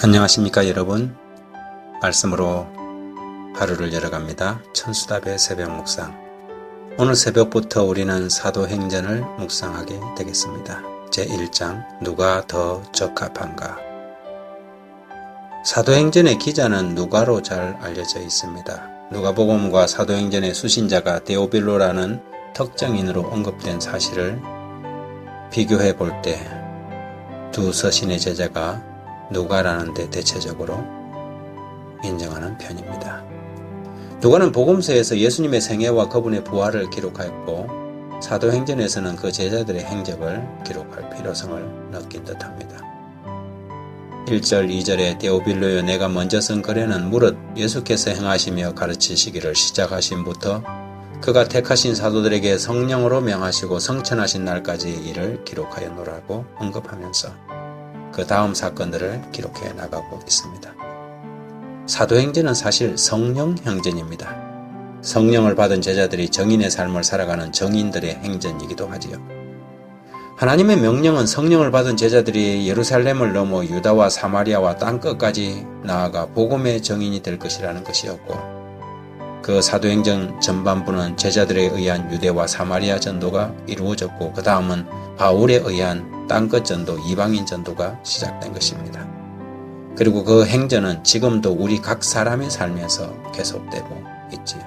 안녕하십니까 여러분. 말씀으로 하루를 열어갑니다. 천수답의 새벽 묵상. 오늘 새벽부터 우리는 사도행전을 묵상하게 되겠습니다. 제1장 누가 더 적합한가? 사도행전의 기자는 누가로 잘 알려져 있습니다. 누가복음과 사도행전의 수신자가 데오빌로라는 특정인으로 언급된 사실을 비교해 볼 때 두 서신의 제자가 누가라는데 대체적으로 인정하는 편입니다. 누가는 복음서에서 예수님의 생애와 그분의 부활을 기록하였고 사도행전에서는 그 제자들의 행적을 기록할 필요성을 느낀 듯합니다. 1절, 2절에 데오빌로여 내가 먼저 쓴 글에는 무릇 예수께서 행하시며 가르치시기를 시작하신부터 그가 택하신 사도들에게 성령으로 명하시고 성천하신 날까지 일을 기록하여 노라고 언급하면서 그 다음 사건들을 기록해 나가고 있습니다. 사도행전은 사실 성령 행전입니다. 성령을 받은 제자들이 정인의 삶을 살아가는 정인들의 행전이기도 하지요. 하나님의 명령은 성령을 받은 제자들이 예루살렘을 넘어 유다와 사마리아와 땅 끝까지 나아가 복음의 정인이 될 것이라는 것이었고 그 사도행전 전반부는 제자들에 의한 유대와 사마리아 전도가 이루어졌고 그 다음은 바울에 의한 땅끝 전도, 이방인 전도가 시작된 것입니다. 그리고 그 행전은 지금도 우리 각 사람의 삶에서 계속되고 있지요.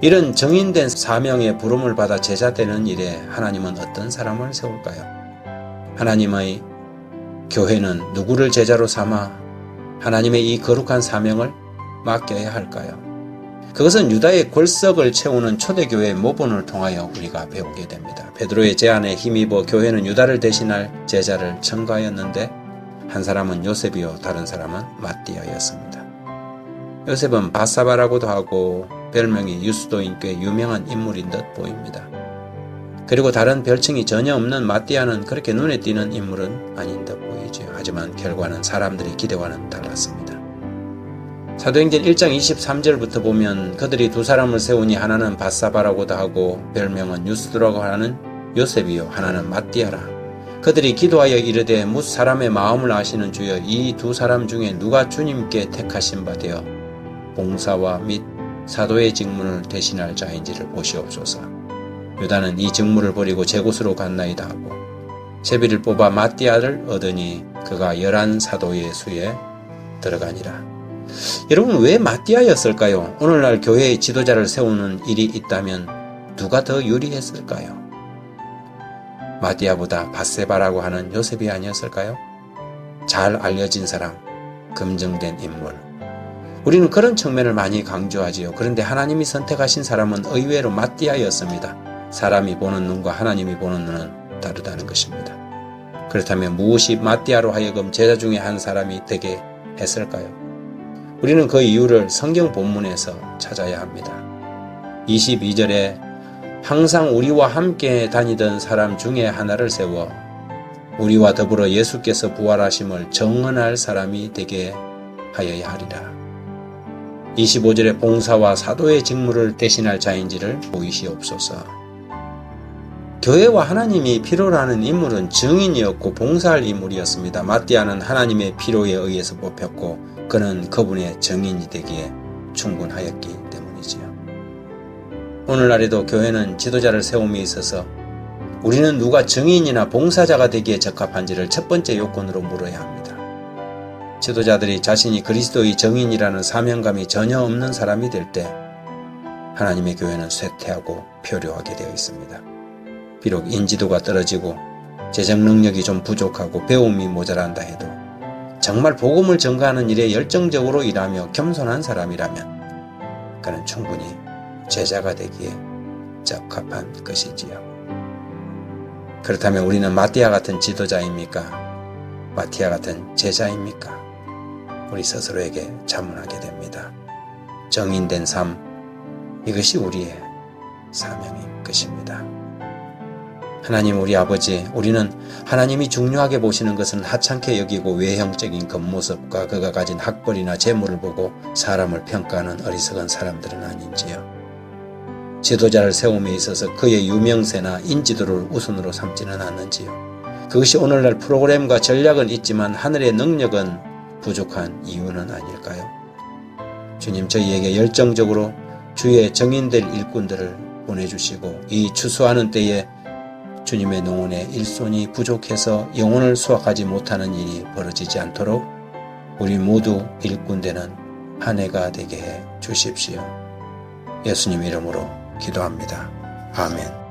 이런 정인된 사명의 부름을 받아 제자 되는 일에 하나님은 어떤 사람을 세울까요? 하나님의 교회는 누구를 제자로 삼아 하나님의 이 거룩한 사명을 맡겨야 할까요? 그것은 유다의 골석을 채우는 초대교회의 모본을 통하여 우리가 배우게 됩니다. 베드로의 제안에 힘입어 교회는 유다를 대신할 제자를 청구하였는데 한 사람은 요셉이요 다른 사람은 마띠아였습니다. 요셉은 바사바라고도 하고 별명이 유수도인 꽤 유명한 인물인 듯 보입니다. 그리고 다른 별칭이 전혀 없는 마띠아는 그렇게 눈에 띄는 인물은 아닌 듯 보이지요. 하지만 결과는 사람들의 기대와는 달랐습니다. 사도행전 1장 23절부터 보면 그들이 두 사람을 세우니 하나는 바사바라고도 하고 별명은 유스드라고 하는 요셉이요 하나는 마띠아라. 그들이 기도하여 이르되 무 사람의 마음을 아시는 주여 이 두 사람 중에 누가 주님께 택하신 바 되어 봉사와 및 사도의 직문을 대신할 자인지를 보시옵소서. 유다는 이 직무를 버리고 제 곳으로 갔나이다 하고 제비를 뽑아 마띠아를 얻으니 그가 열한 사도의 수에 들어가니라. 여러분 왜 마띠아였을까요? 오늘날 교회의 지도자를 세우는 일이 있다면 누가 더 유리했을까요? 마띠아보다 바세바라고 하는 요셉이 아니었을까요? 잘 알려진 사람, 검증된 인물. 우리는 그런 측면을 많이 강조하지요. 그런데 하나님이 선택하신 사람은 의외로 마띠아였습니다. 사람이 보는 눈과 하나님이 보는 눈은 다르다는 것입니다. 그렇다면 무엇이 마띠아로 하여금 제자 중에 한 사람이 되게 했을까요? 우리는 그 이유를 성경 본문에서 찾아야 합니다. 22절에 항상 우리와 함께 다니던 사람 중에 하나를 세워 우리와 더불어 예수께서 부활하심을 정언할 사람이 되게 하여야 하리라. 25절에 봉사와 사도의 직무를 대신할 자인지를 보이시옵소서. 교회와 하나님이 필요로 하는 인물은 증인이었고 봉사할 인물이었습니다. 마띠아는 하나님의 필요에 의해서 뽑혔고 그는 그분의 정인이 되기에 충분하였기 때문이지요. 오늘날에도 교회는 지도자를 세움에 있어서 우리는 누가 정인이나 봉사자가 되기에 적합한지를 첫 번째 요건으로 물어야 합니다. 지도자들이 자신이 그리스도의 정인이라는 사명감이 전혀 없는 사람이 될 때 하나님의 교회는 쇠퇴하고 표류하게 되어 있습니다. 비록 인지도가 떨어지고 재정 능력이 좀 부족하고 배움이 모자란다 해도 정말 복음을 전가하는 일에 열정적으로 일하며 겸손한 사람이라면 그는 충분히 제자가 되기에 적합한 것이지요. 그렇다면 우리는 마티아 같은 지도자입니까? 마티아 같은 제자입니까? 우리 스스로에게 자문하게 됩니다. 정인된 삶, 이것이 우리의 사명인 것입니다. 하나님 우리 아버지, 우리는 하나님이 중요하게 보시는 것은 하찮게 여기고 외형적인 겉모습과 그가 가진 학벌이나 재물을 보고 사람을 평가하는 어리석은 사람들은 아닌지요. 지도자를 세움에 있어서 그의 유명세나 인지도를 우선으로 삼지는 않는지요. 그것이 오늘날 프로그램과 전략은 있지만 하늘의 능력은 부족한 이유는 아닐까요? 주님 저희에게 열정적으로 주의 정인될 일꾼들을 보내주시고 이 추수하는 때에 주님의 농원에 일손이 부족해서 영혼을 수확하지 못하는 일이 벌어지지 않도록 우리 모두 일꾼 되는 한 해가 되게 해 주십시오. 예수님 이름으로 기도합니다. 아멘.